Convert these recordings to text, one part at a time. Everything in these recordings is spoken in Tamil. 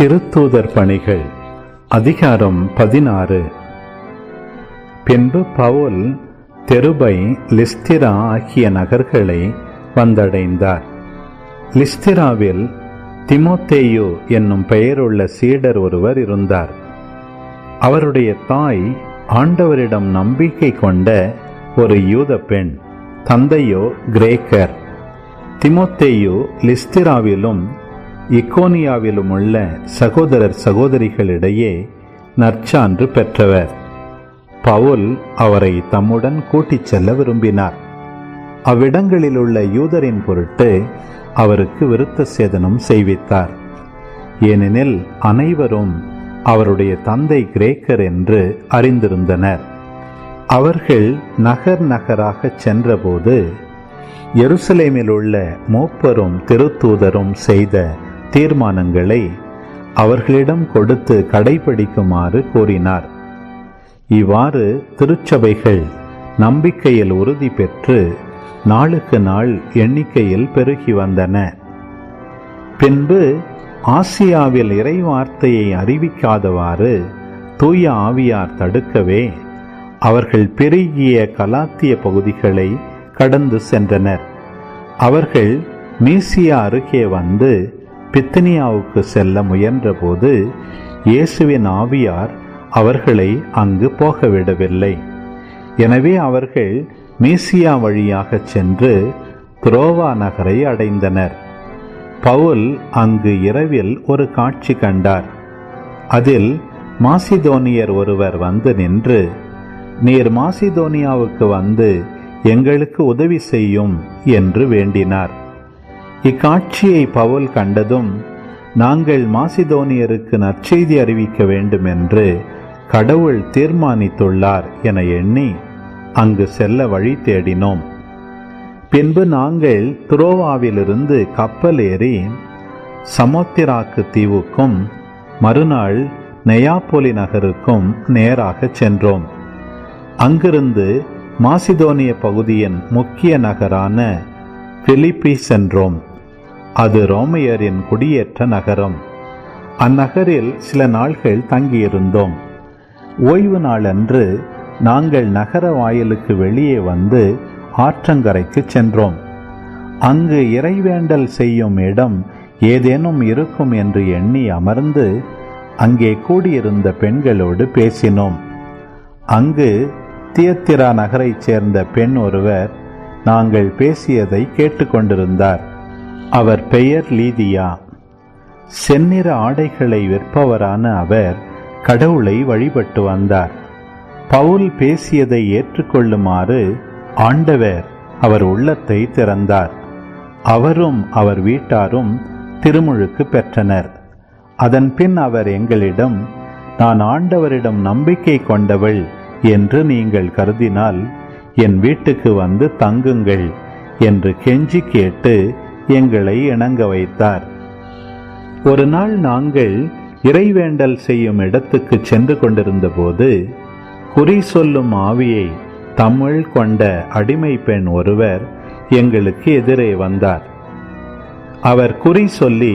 திருத்தூதர் பணிகள் அதிகாரம் பதினாறு. பின்பு பவுல் தெருபை லிஸ்திரா ஆகிய நகர்களை வந்தடைந்தார். லிஸ்திராவில் திமோத்தேயு என்னும் பெயருள்ள சீடர் ஒருவர் இருந்தார். அவருடைய தாய் ஆண்டவரிடம் நம்பிக்கை கொண்ட ஒரு யூத பெண் தந்தையோ கிரேக்கர். திமோத்தேயு லிஸ்திராவிலும் இக்கோனியாவிலும் உள்ள சகோதரர் சகோதரிகளிடையே நற்சான்று பெற்றவர். பவுல் அவரை தம்முடன் கூட்டிச் செல்ல விரும்பினார். அவ்விடங்களில் உள்ள யூதரின் பொருட்டு அவருக்கு விருத்த சேதனம் செய்வித்தார். ஏனெனில் அனைவரும் அவருடைய தந்தை கிரேக்கர் என்று அறிந்திருந்தனர். அவர்கள் நகர் நகராகச் சென்றபோது எருசலேமில் உள்ள மூப்பரும் திருத்தூதரும் செய்த தீர்மானங்களை அவர்களிடம் கொடுத்து கடைபிடிக்குமாறு கூறினார். இவ்வாறு திருச்சபைகள் நம்பிக்கையில் உறுதி பெற்று நாளுக்கு நாள் எண்ணிக்கையில் பெருகி வந்தன. பின்பு ஆசியாவில் இறைவார்த்தையை அறிவிக்காதவாறு தூய ஆவியார் தடுக்கவே அவர்கள் பெருகிய கலாத்திய பகுதிகளை கடந்து சென்றனர். அவர்கள் மீசியா அருகே வந்து பித்தனியாவுக்கு செல்ல முயன்றபோது இயேசுவின் ஆவியார் அவர்களை அங்கு போகவிடவில்லை. எனவே அவர்கள் மீசியா வழியாக சென்று துரோவா நகரை அடைந்தனர். பவுல் அங்கு இரவில் ஒரு காட்சி கண்டார். அதில் மாசிதோனியர் ஒருவர் வந்து நின்று நீர் மாசிதோனியாவுக்கு வந்து எங்களுக்கு உதவி செய்யும் என்று வேண்டினார். இக்காட்சியை பவுல் கண்டதும் நாங்கள் மாசிதோனியருக்கு நற்செய்தி அறிவிக்க வேண்டும் என்று கடவுள் தீர்மானித்துள்ளார் என எண்ணி அங்கு செல்ல வழி தேடினோம். பின்பு நாங்கள் துரோவாவிலிருந்து கப்பல் ஏறி சமோத்திராக்கு தீவுக்கும் மறுநாள் நெயாப்போலி நகருக்கும் நேராக சென்றோம். அங்கிருந்து மாசிதோனிய பகுதியின் முக்கிய நகரான பிலிப்பி சென்றோம். அது ரோமையரின் குடியேற்ற நகரம். அந்நகரில் சில நாள்கள் தங்கியிருந்தோம். ஓய்வு நாளன்று நாங்கள் நகர வாயிலுக்கு வெளியே வந்து ஆற்றங்கரைக்கு சென்றோம். அங்கு இறைவேண்டல் செய்யும் இடம் ஏதேனும் இருக்கும் என்று எண்ணி அமர்ந்து அங்கே கூடியிருந்த பெண்களோடு பேசினோம். அங்கு தியத்திரா நகரைச் சேர்ந்த பெண் ஒருவர் நாங்கள் பேசியதை கேட்டுக்கொண்டிருந்தார். அவர் பெயர் லீதியா. செந்நிற ஆடைகளை விற்பவரான அவர் கடவுளை வழிபட்டு வந்தார். பவுல் பேசியதை ஏற்றுக்கொள்ளுமாறு ஆண்டவர் அவர் உள்ளத்தை திறந்தார். அவரும் அவர் வீட்டாரும் திருமுழுக்கு பெற்றனர். அதன் பின் அவர் எங்களிடம் நான் ஆண்டவரிடம் நம்பிக்கை கொண்டவள் என்று நீங்கள் கருதினால் என் வீட்டுக்கு வந்து தங்குங்கள் என்று கெஞ்சி கேட்டு எங்களை இணங்க வைத்தார். ஒரு நாள் நாங்கள் இறைவேண்டல் செய்யும் இடத்துக்கு சென்று கொண்டிருந்தபோது குறி சொல்லும் ஆவியை தமிழ் கொண்ட அடிமை பெண் ஒருவர் எங்களுக்கு எதிரே வந்தார். அவர் குறி சொல்லி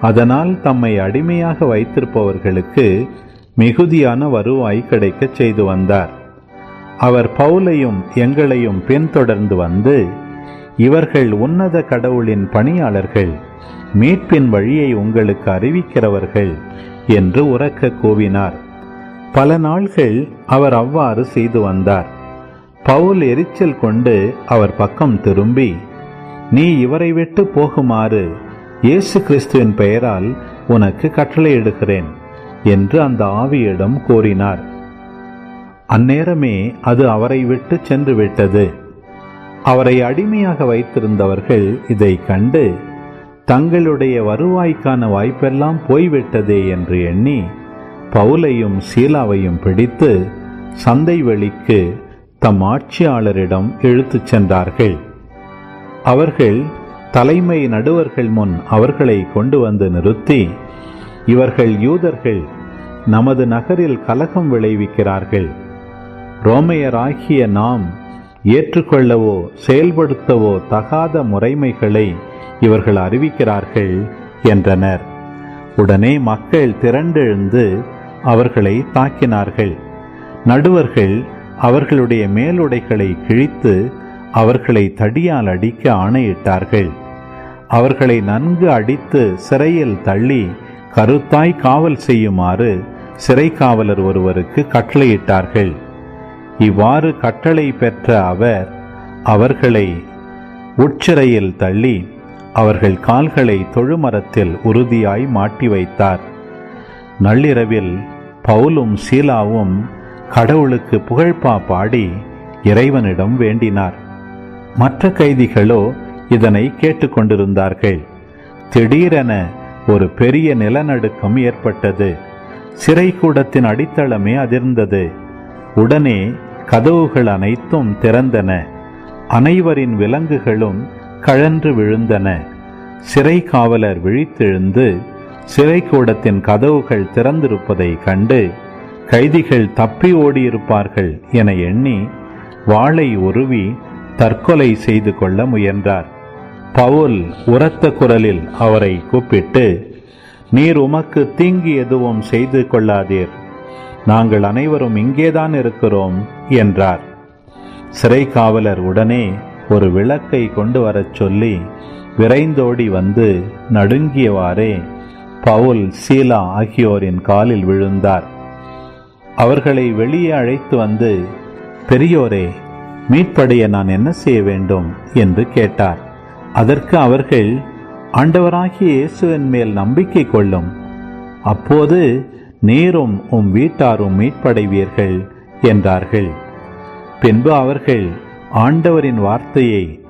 அதனால் தம்மை அடிமையாக வைத்திருப்பவர்களுக்கு மிகுதியான வருவாய் கிடைக்கச் செய்து வந்தார். அவர் பவுலையும் எங்களையும் பின்தொடர்ந்து வந்து இவர்கள் உன்னத கடவுளின் பணியாளர்கள் மீட்பின் வழியை உங்களுக்கு அறிவிக்கிறவர்கள் என்று உறக்க கூவினார். பல நாள்கள் அவர் அவ்வாறு செய்து வந்தார். பவுல் எரிச்சல் கொண்டு அவர் பக்கம் திரும்பி நீ இவரை விட்டு போகுமாறு இயேசு கிறிஸ்துவின் பெயரால் உனக்கு கட்டளையிடுகிறேன் என்று அந்த ஆவியிடம் கூறினார். அந்நேரமே அது அவரை விட்டு சென்று விட்டது. அவரை அடிமையாக வைத்திருந்தவர்கள் இதை கண்டு தங்களுடைய வருவாய்க்கான வாய்ப்பெல்லாம் போய்விட்டதே என்று எண்ணி பவுலையும் சீலாவையும் பிடித்து சந்தை வெளிக்கு தம் ஆட்சியாளரிடம் இழுத்துச் சென்றார்கள். அவர்கள் தலைமை நடுவர்கள் முன் அவர்களை கொண்டு வந்து நிறுத்தி இவர்கள் யூதர்கள் நமது நகரில் கலகம் விளைவிக்கிறார்கள். ரோமையராகிய நாம் ஏற்றுக்கொள்ளவோ செயல்படுத்தவோ தகாத முறைமைகளை இவர்கள் அறிவிக்கிறார்கள் என்றனர். உடனே மக்கள் திரண்டெழுந்து அவர்களை தாக்கினார்கள். நடுவர்கள் அவர்களுடைய மேலுடைகளை கிழித்து அவர்களை தடியால் அடிக்க ஆணையிட்டார்கள். அவர்களை நன்கு அடித்து சிறையில் தள்ளி கருத்தாய் காவல் செய்யுமாறு சிறை காவலர் ஒருவருக்கு கட்டளையிட்டார்கள். இவ்வாறு கட்டளை பெற்ற அவர் அவர்களை உட்சிறையில் தள்ளி அவர்கள் கால்களை தொழுமரத்தில் உறுதியாய் மாட்டி வைத்தார். நள்ளிரவில் பவுலும் சீலாவும் கடவுளுக்கு புகழ்பா பாடி இறைவனிடம் வேண்டினார். மற்ற கைதிகளோ இதனை கேட்டுக்கொண்டிருந்தார்கள். திடீரென ஒரு பெரிய நிலநடுக்கம் ஏற்பட்டது. சிறை கூடத்தின் அடித்தளமே அதிர்ந்தது. உடனே கதவுகள் அனைத்தும் திறந்தன. அனைவரின் விலங்குகளும் கழன்று விழுந்தன. சிறை காவலர் விழித்தெழுந்து சிறை கூடத்தின் கதவுகள் திறந்திருப்பதை கண்டு கைதிகள் தப்பி ஓடியிருப்பார்கள் என எண்ணி வாளை உருவி தற்கொலை செய்து கொள்ள முயன்றார். பவுல் உரத்த குரலில் அவரை கூப்பிட்டு நீர் உமக்கு தீங்கு எதுவும் செய்து கொள்ளாதீர். நாங்கள் அனைவரும் இங்கேதான் இருக்கிறோம் என்றார். சிறை காவலர் உடனே ஒரு விளக்கை கொண்டு வரச் சொல்லி விரைந்தோடி வந்து நடுங்கியவாறே பவுல் சீலா ஆகியோரின் காலில் விழுந்தார். அவர்களை வெளியே அழைத்து வந்து பெரியோரே மீட்படைய நான் என்ன செய்ய வேண்டும்? என்று கேட்டார். அதற்கு அவர்கள் ஆண்டவராகிய இயேசுவின் மேல் நம்பிக்கை கொள்ளும். அப்போது நீரும் உம் வீட்டாரும் மீட்படைவீர்கள் என்றார்கள். பின்பு அவர்கள் ஆண்டவரின் வார்த்தையை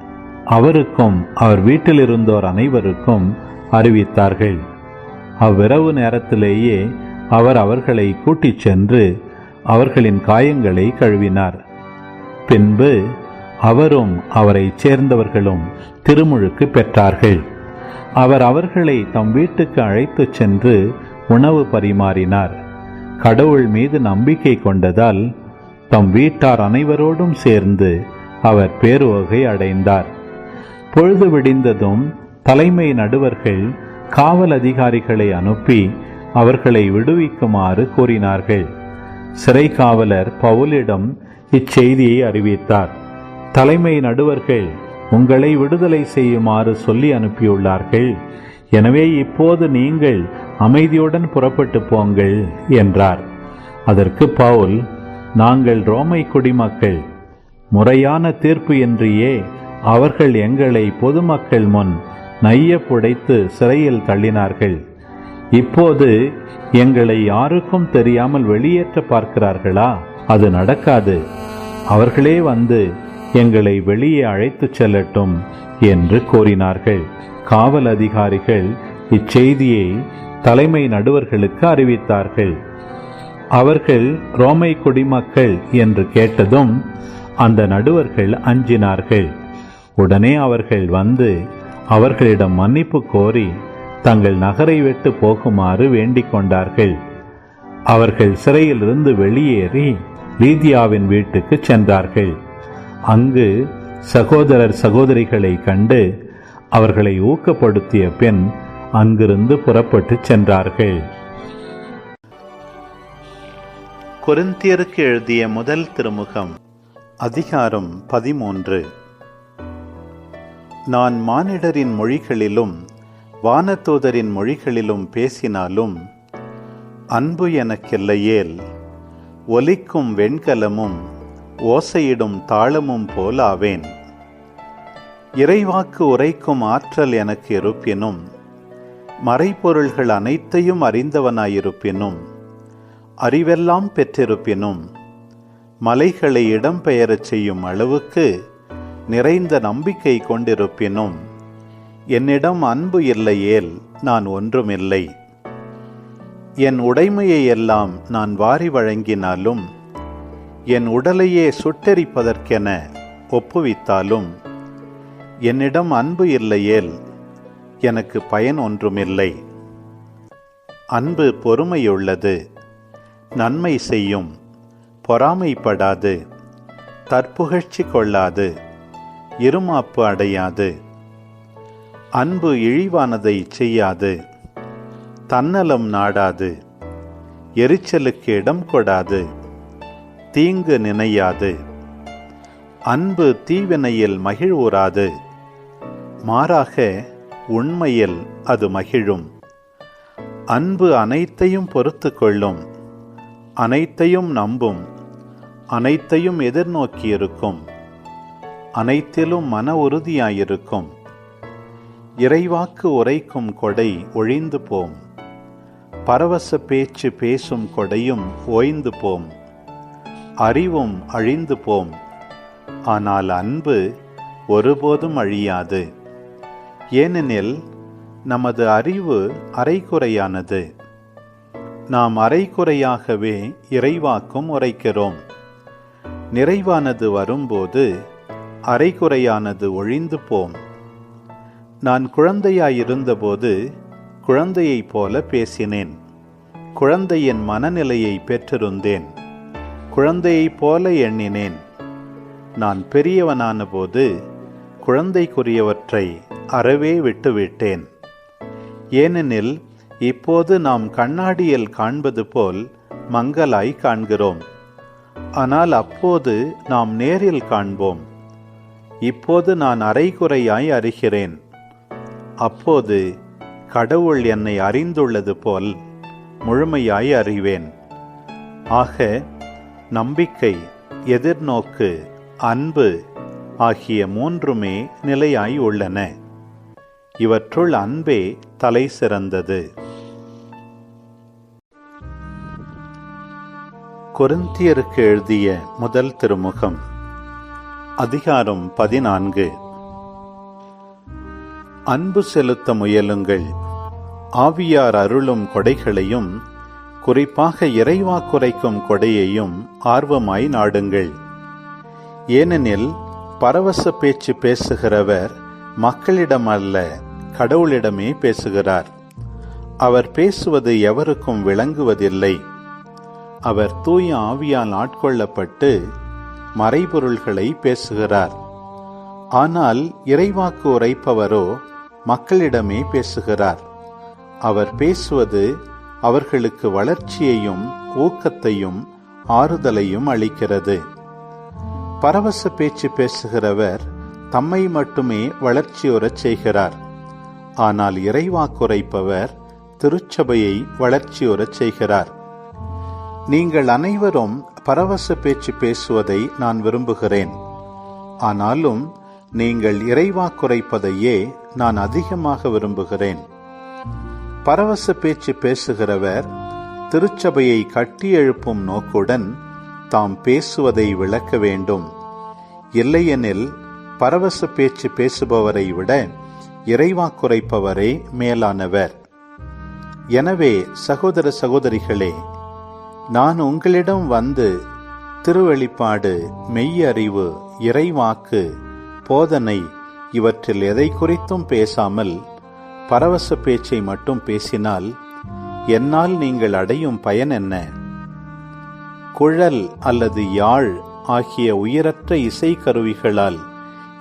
அவருக்கும் அவர் வீட்டில் இருந்தோர் அனைவருக்கும் அறிவித்தார்கள். அவ்விரவு நேரத்திலேயே அவர் அவர்களை கூட்டிச் சென்று அவர்களின் காயங்களை கழுவினார். பின்பு அவரும் அவரைச் சேர்ந்தவர்களும் திருமுழுக்கு பெற்றார்கள். அவர் அவர்களை தம் வீட்டுக்கு அழைத்துச் சென்று உணவு பரிமாறினார். கடவுள் மீது நம்பிக்கை கொண்டதால் தம் வீட்டார் அனைவரோடும் சேர்ந்து அவர் பேருவகை அடைந்தார். பொழுது விடிந்ததும் தலைமை நடுவர்கள் காவல் அதிகாரிகளை அனுப்பி அவர்களை விடுவிக்குமாறு கூறினார்கள். சிறை காவலர் பவுலிடம் இச்செய்தியை அறிவித்தார். தலைமை நடுவர்கள் உங்களை விடுதலை செய்யுமாறு சொல்லி அனுப்பியுள்ளார்கள். எனவே இப்போது நீங்கள் அமைதியுடன் புறப்பட்டு போங்கள் என்றார். அதற்கு பவுல் நாங்கள் ரோமை குடிமக்கள். முறையான தீர்ப்பு என்றியே அவர்கள் எங்களை பொதுமக்கள் முன் நைய புடைத்து சிறையில் தள்ளினார்கள். இப்போது எங்களை யாருக்கும் தெரியாமல் வெளியேற்ற பார்க்கிறார்களா? அது நடக்காது. அவர்களே வந்து எங்களை வெளியே அழைத்துச் செல்லட்டும் என்று கூறினார்கள். காவல் அதிகாரிகள் இச்செய்தியை தலைமை நடுவர்களுக்கு அறிவித்தார்கள். அவர்கள் ரோமை குடிமக்கள் என்று கேட்டதும் அந்த நடுவர்கள் அஞ்சினார்கள். உடனே அவர்கள் வந்து அவர்களிடம் மன்னிப்பு கோரி தங்கள் நகரை விட்டு போகுமாறு வேண்டிக் கொண்டார்கள். அவர்கள் சிறையிலிருந்து வெளியேறி லீதியாவின் வீட்டுக்கு சென்றார்கள். அங்கு சகோதரர் சகோதரிகளை கண்டு அவர்களை ஊக்கப்படுத்திய பின் அங்கிருந்து புறப்பட்டு சென்றார்கள். கொரிந்தியருக்கு எழுதிய முதல் திருமுகம் அதிகாரம் பதிமூன்று. நான் மானிடரின் மொழிகளிலும் வானதூதரின் மொழிகளிலும் பேசினாலும் அன்பு எனக்கில்லையேல் ஒலிக்கும் வெண்கலமும் ஓசையிடும் தாளமும் போலாவேன். இறைவாக்கு உரைக்கும் ஆற்றல் எனக்கு இருப்பினும் மறைப்பொருள்கள் அனைத்தையும் அறிந்தவனாயிருப்பினும் அறிவெல்லாம் பெற்றிருப்பினும் மலைகளை இடம்பெயரச் செய்யும் அளவுக்கு நிறைந்த நம்பிக்கை கொண்டிருப்பினும் என்னிடம் அன்பு இல்லையேல் நான் ஒன்றுமில்லை. என் உடைமையை எல்லாம் நான் வாரி வழங்கினாலும் என் உடலையே சுட்டெரிப்பதற்கென ஒப்புவித்தாலும் என்னிடம் அன்பு இல்லையேல் எனக்கு பயன் ஒன்றுமில்லை. அன்பு பொறுமையுள்ளது. நன்மை செய்யும். பொறாமைப்படாது. தற்புகழ்ச்சி கொள்ளாது. இருமாப்பு அடையாது. அன்பு இழிவானதை செய்யாது. தன்னலம் நாடாது. எரிச்சலுக்கு இடம் கொடாது. தீங்கு நினையாது. அன்பு தீவினையில் மகிழ்வுறாது. மாறாக உண்மையில் அது மகிழும். அன்பு அனைத்தையும் பொறுத்து கொள்ளும். அனைத்தையும் நம்பும். அனைத்தையும் எதிர்நோக்கியிருக்கும். அனைத்திலும் மன உறுதியாயிருக்கும். இறைவாக்கு உரைக்கும் கொடை ஒழிந்து போம். பரவச பேச்சு பேசும் கொடையும் ஓய்ந்து போம். அறிவும் அழிந்து போம். ஆனால் அன்பு ஒருபோதும் அழியாது. ஏனெனில் நமது அறிவு அரைக்குறையானது நாம் அரைக்குறையாகவே இறைவாக்கும் உரைக்கிறோம். நிறைவானது வரும்போது அரைக்குறையானது ஒழிந்து போம். நான் குழந்தையாயிருந்தபோது குழந்தையைப் போல பேசினேன். குழந்தையின் மனநிலையை பெற்றிருந்தேன். குழந்தையைப் போல எண்ணினேன். நான் பெரியவனான போது குழந்தைக்குரியவற்றை அறவே விட்டுவிட்டேன். ஏனெனில் இப்போது நாம் கண்ணாடியில் காண்பது போல் மங்கலாய் காண்கிறோம். ஆனால் அப்போது நாம் நேரில் காண்போம். இப்போது நான் அரைகுறையாய் அறிகிறேன். அப்போது கடவுள் என்னை அறிந்துள்ளது போல் முழுமையாய் அறிவேன். ஆக நம்பிக்கை எதிர்நோக்கு அன்பு ஆகிய மூன்றுமே நிலையாய் உள்ளன. இவற்றுள் அன்பே தலை சிறந்தது. கொரிந்தியருக்கு எழுதிய முதல் திருமுகம் அதிகாரம் பதினான்கு. அன்பு செலுத்த முயலுங்கள். ஆவியார் அருளும் கொடைகளையும் குறிப்பாக இறைவா குறைக்கும் கொடையையும் ஆர்வமாய் நாடுங்கள். ஏனெனில் பரவச பேச்சு பேசுகிறவர் மக்களிடம் அல்ல கடவுளிடமே பேசுகிறார். அவர் பேசுவது எவருக்கும் விளங்குவதில்லை. அவர் தூய ஆவியால் ஆட்கொள்ளப்பட்டு மறைபொருள்களை பேசுகிறார். ஆனால் இறைவாக்கு உரைப்பவரோ மக்களிடமே பேசுகிறார். அவர் பேசுவது அவர்களுக்கு வளர்ச்சியையும் ஊக்கத்தையும் ஆறுதலையும் அளிக்கிறது. பரவச பேச்சு பேசுகிறவர் தம்மை மட்டுமே வளர்ச்சியுறச் செய்கிறார். ஆனால் இறைவாக்குரைப்பவர் திருச்சபையை வளர்ச்சியுறச் செய்கிறார். நீங்கள் அனைவரும் பரவச பேச்சு பேசுவதை நான் விரும்புகிறேன். ஆனாலும் நீங்கள் இறைவாக்குரைப்பதையே நான் அதிகமாக விரும்புகிறேன். பரவச பேச்சு பேசுகிறவர் திருச்சபையை கட்டி எழுப்பும் நோக்குடன் தாம் பேசுவதை விளக்க வேண்டும். இல்லையெனில் பரவச பேச்சு பேசுபவரை விட இறைவா குறைப்பவரே மேலானவர். எனவே சகோதர சகோதரிகளே நான் உங்களிடம் வந்து திருவெளிப்பாடு மெய்யறிவு இறைவாக்கு போதனை இவற்றில் எதை குறித்தும் பேசாமல் பரவச பேச்சை மட்டும் பேசினால் என்னால் நீங்கள் அடையும் பயன் என்ன? குழல் அல்லது யாழ் ஆகிய உயிரற்ற இசைக்கருவிகளால்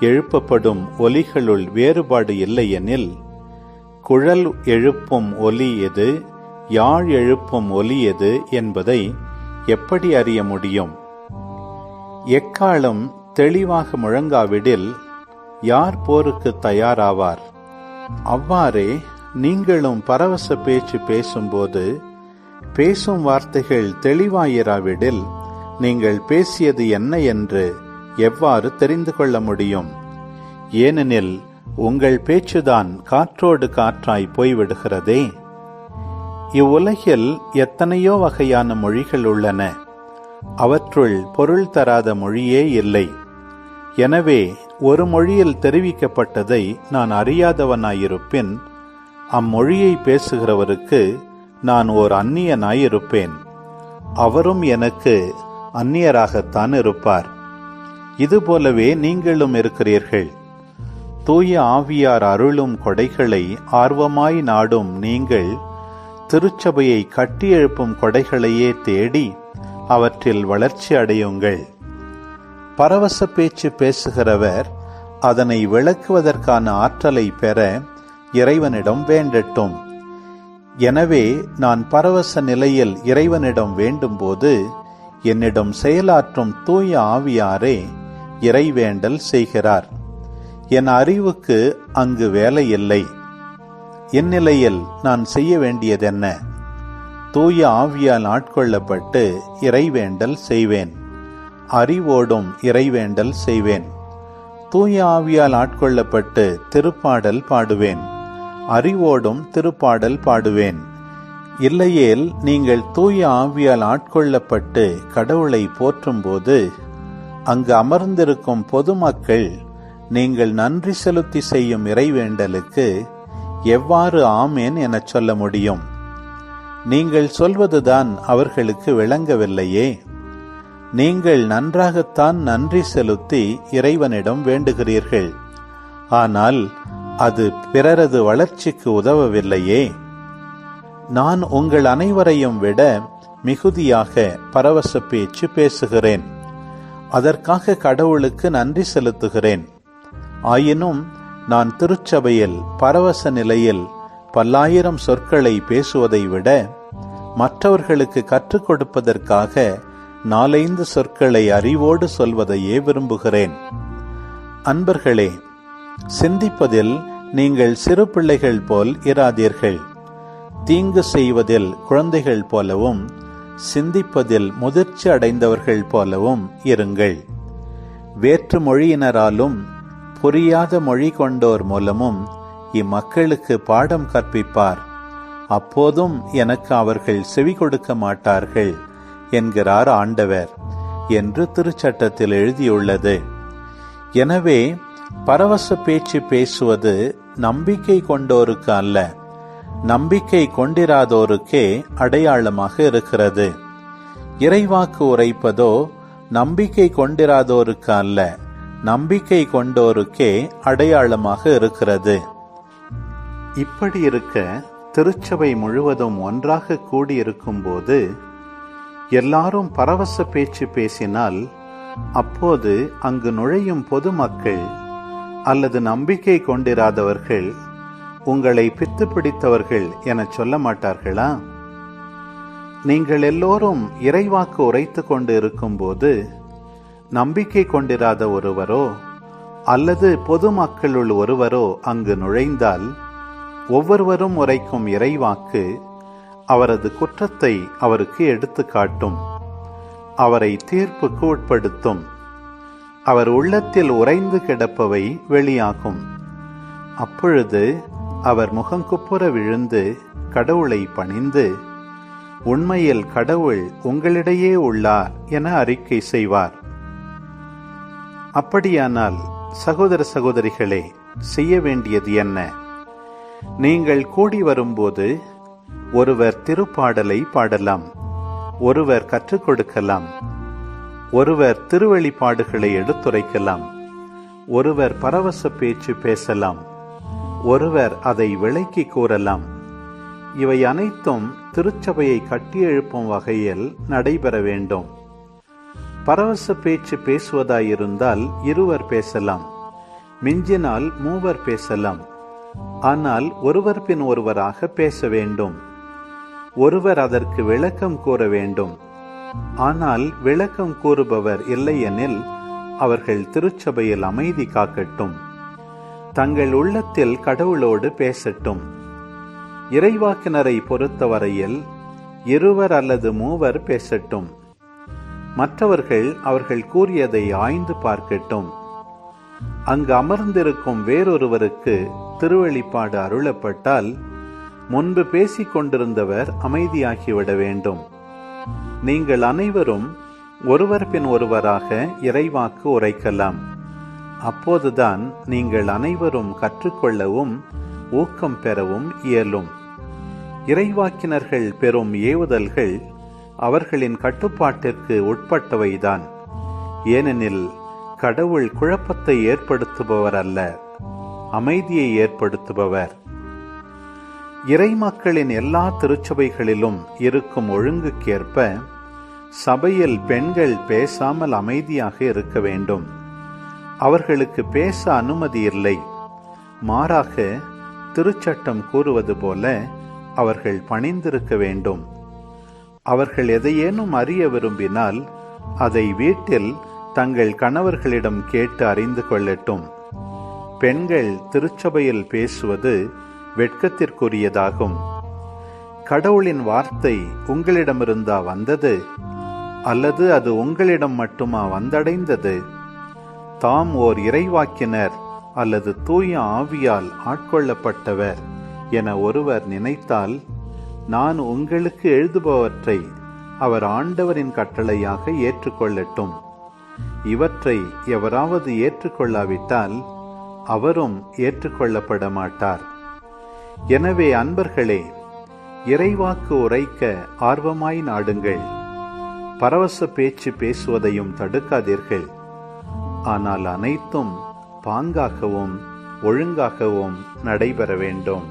எழுப்பப்படும் ஒலிகளுள் வேறுபாடு இல்லையெனில் குழல் எழுப்பும் ஒலி எது யாழ் எழுப்பும் ஒலி எது என்பதை எப்படி அறிய முடியும்? எக்காலம் தெளிவாக முழங்காவிடில் யார் போருக்கு தயாராவார்? அவ்வாறே நீங்களும் பரவச பேச்சு பேசும்போது பேசும் வார்த்தைகள் தெளிவாயிராவிடில் நீங்கள் பேசியது என்ன என்று எவ்வாறு தெரிந்து கொள்ள முடியும்? ஏனெனில் உங்கள் பேச்சுதான் காற்றோடு காற்றாய் போய்விடுகிறதே. இவ்வுலகில் எத்தனையோ வகையான மொழிகள் உள்ளன. அவற்றுள் பொருள் தராத மொழியே இல்லை. எனவே ஒரு மொழியில் தெரிவிக்கப்பட்டதை நான் அறியாதவனாயிருப்பின் அம்மொழியை பேசுகிறவருக்கு நான் ஓர் அந்நியனாயிருப்பேன். அவரும் எனக்கு அந்நியராகத்தான் இருப்பார். இதுபோலவே நீங்களும் இருக்கிறீர்கள். தூய ஆவியார் அருளும் கொடைகளை ஆர்வமாய் நாடும் நீங்கள் திருச்சபையை கட்டியெழுப்பும் கொடைகளையே தேடி அவற்றில் வளர்ச்சி அடையுங்கள். பரவச பேச்சு பேசுகிறவர் அதனை விளக்குவதற்கான ஆற்றலை பெற இறைவனிடம் வேண்டட்டும். எனவே நான் பரவச நிலையில் இறைவனிடம் வேண்டும்போது என்னிடம் செயலாற்றும் தூய ஆவியாரே இறைவேண்டல் செய்கிறார். என் அறிவுக்கு அங்கு வேலை இல்லை. இந்நிலையில் நான் செய்ய வேண்டியதென்ன? தூய ஆவியால் ஆட்கொள்ளப்பட்டு இறைவேண்டல் செய்வேன். அறிவோடும் இறைவேண்டல் செய்வேன். தூய ஆவியால் ஆட்கொள்ளப்பட்டு திருப்பாடல் பாடுவேன். அறிவோடும் திருப்பாடல் பாடுவேன். இல்லையேல் நீங்கள் தூய ஆவியால் ஆட்கொள்ளப்பட்டு கடவுளை போற்றும்போது அங்கு அமர்ந்திருக்கும் பொதுமக்கள் நீங்கள் நன்றி செலுத்தி செய்யும் இறைவேண்டலுக்கு எவ்வாறு ஆமேன் எனச் சொல்ல முடியும்? நீங்கள் சொல்வதுதான் அவர்களுக்கு விளங்கவில்லையே. நீங்கள் நன்றாகத்தான் நன்றி செலுத்தி இறைவனிடம் வேண்டுகிறீர்கள். ஆனால் அது பிறரது வளர்ச்சிக்கு உதவவில்லையே. நான் உங்கள் அனைவரையும் விட மிகுதியாக பரவச பேச்சு பேசுகிறேன். அதற்காக கடவுளுக்கு நன்றி செலுத்துகிறேன். ஆயினும் நான் திருச்சபையில் பரவச நிலையில் பல்லாயிரம் சொற்களை பேசுவதை விட மற்றவர்களுக்கு கற்றுக் கொடுப்பதற்காக நாலைந்து சொற்களை அறிவோடு சொல்வதையே விரும்புகிறேன். அன்பர்களே சிந்திப்பதில் நீங்கள் சிறு பிள்ளைகள் போல் இராதீர்கள். தீங்கு செய்வதில் குழந்தைகள் போலவும் சிந்திப்பதில் முதிர்ச்சி அடைந்தவர்கள் போலவும் இருங்கள். வேற்று மொழியினராலும் புரியாத மொழி கொண்டோர் மூலமும் இம்மக்களுக்கு பாடம் கற்பிப்பார். அப்போதும் எனக்கு அவர்கள் செவி கொடுக்க மாட்டார்கள் என்கிறார் ஆண்டவர் என்று திருச்சட்டத்தில் எழுதியுள்ளது. எனவே பரவச பேச்சு பேசுவது நம்பிக்கை கொண்டோருக்கு அல்ல நம்பிக்கை கொண்டிராதோருக்கே அடையாளமாக இருக்கிறது. இறைவாக்கு உரைப்பதோ நம்பிக்கை கொண்டிராதோருக்கு அல்ல நம்பிக்கை கொண்டோருக்கே அடையாளமாக இருக்கிறது. இப்படி இருக்க திருச்சபை முழுவதும் ஒன்றாக கூடியிருக்கும் போது எல்லாரும் பரவச பேச்சு பேசினால் அப்போது அங்கு நுழையும் பொதுமக்கள் அல்லது நம்பிக்கை கொண்டிராதவர்கள் உங்களை பித்து பிடித்தவர்கள் என சொல்ல மாட்டார்களா நீங்கள் எல்லோரும் இறைவாக்கு உரைத்து கொண்டு இருக்கும்போது நம்பிக்கை கொண்டிராத ஒருவரோ அல்லது பொதுமக்களுள் ஒருவரோ அங்கு நுழைந்தால் ஒவ்வொருவரும் உரைக்கும் இறைவாக்கு அவரது குற்றத்தை அவருக்கு எடுத்து காட்டும். அவரை தீர்ப்புக்கு உட்படுத்தும். அவர் உள்ளத்தில் உறைந்து கிடப்பவை வெளியாகும். அப்பொழுது அவர் முகங்குப்புற விழுந்து கடவுளை பணிந்து உண்மையில் கடவுள் உங்களிடையே உள்ளார் என அறிக்கை செய்வார். அப்படியானால் சகோதர சகோதரிகளே செய்ய வேண்டியது என்ன? நீங்கள் கூடி வரும்போது ஒருவர் திருப்பாடலை பாடலாம் ஒருவர் கற்றுக் கொடுக்கலாம் ஒருவர் திருவழிப்பாடுகளை எடுத்துரைக்கலாம் ஒருவர் பரவச பேச்சு பேசலாம். ஒருவர் அதை விளக்கி கூறலாம். இவை அனைத்தும் திருச்சபையை கட்டியெழுப்பும் வகையில் நடைபெற வேண்டும். பரவச பேச்சு பேசுவதாயிருந்தால் இருவர் பேசலாம். மிஞ்சினால் மூவர் பேசலாம். ஆனால் ஒருவர் பின் ஒருவராக பேச வேண்டும். ஒருவர் அதற்கு விளக்கம் கூற வேண்டும். ஆனால் விளக்கம் கூறுபவர் இல்லையெனில் அவர்கள் திருச்சபையில் அமைதி காக்கட்டும். தங்கள் உள்ளத்தில் கடவுளோடு பேசட்டும். இறைவாக்கினரை பொறுத்தவரையில் இருவர் அல்லது மூவர் பேசட்டும். மற்றவர்கள் அவர்கள் கூறியதை ஆய்ந்து பார்க்கட்டும். அங்கு அமர்ந்திருக்கும் வேறொருவருக்கு திருவழிப்பாடு அருளப்பட்டால் முன்பு பேசிக் கொண்டிருந்தவர் அமைதியாகிவிட வேண்டும். நீங்கள் அனைவரும் ஒருவர் பின் ஒருவராக இறைவாக்கு உரைக்கலாம். அப்போதுதான் நீங்கள் அனைவரும் கற்றுக்கொள்ளவும் ஊக்கம் பெறவும் இயலும். இறைவாக்கினர்கள் பெறும் ஏவுதல்கள் அவர்களின் கட்டுப்பாட்டிற்கு உட்பட்டவைதான். ஏனெனில் கடவுள் குழப்பத்தை ஏற்படுத்துபவர் அல்ல அமைதியை ஏற்படுத்துபவர். இறைமக்களின் எல்லா திருச்சபைகளிலும் இருக்கும் ஒழுங்குக்கேற்ப சபையில் பெண்கள் பேசாமல் அமைதியாக இருக்க வேண்டும். அவர்களுக்கு பேச அனுமதி இல்லை. மாறாக திருச்சட்டம் கூறுவது போல அவர்கள் பணிந்திருக்க வேண்டும். அவர்கள் எதையேனும் அறிய விரும்பினால் அதை வீட்டில் தங்கள் கணவர்களிடம் கேட்டு அறிந்து கொள்ளட்டும். பெண்கள் திருச்சபையில் பேசுவது வெட்கத்திற்குரியதாகும். கடவுளின் வார்த்தை உங்களிடமிருந்தா வந்தது அல்லது அது உங்களிடம் மட்டுமா வந்தடைந்தது? தாம் ஓர் இறைவாக்கினர் அல்லது தூய ஆவியால் ஆட்கொள்ளப்பட்டவர் என ஒருவர் நினைத்தால் நான் உங்களுக்கு எழுதுபவற்றை அவர் ஆண்டவரின் கட்டளையாக ஏற்றுக்கொள்ளட்டும். இவற்றை எவராவது ஏற்றுக்கொள்ளாவிட்டால் அவரும் ஏற்றுக்கொள்ளப்பட மாட்டார் எனவே அன்பர்களே இறைவாக்கு உரைக்க ஆர்வமாய் நாடுங்கள். பரவச பேச்சு பேசுவதையும் தடுக்காதீர்கள். ஆனால் அனைத்தும் பாங்காகவும் ஒழுங்காகவும் நடைபெற வேண்டும்.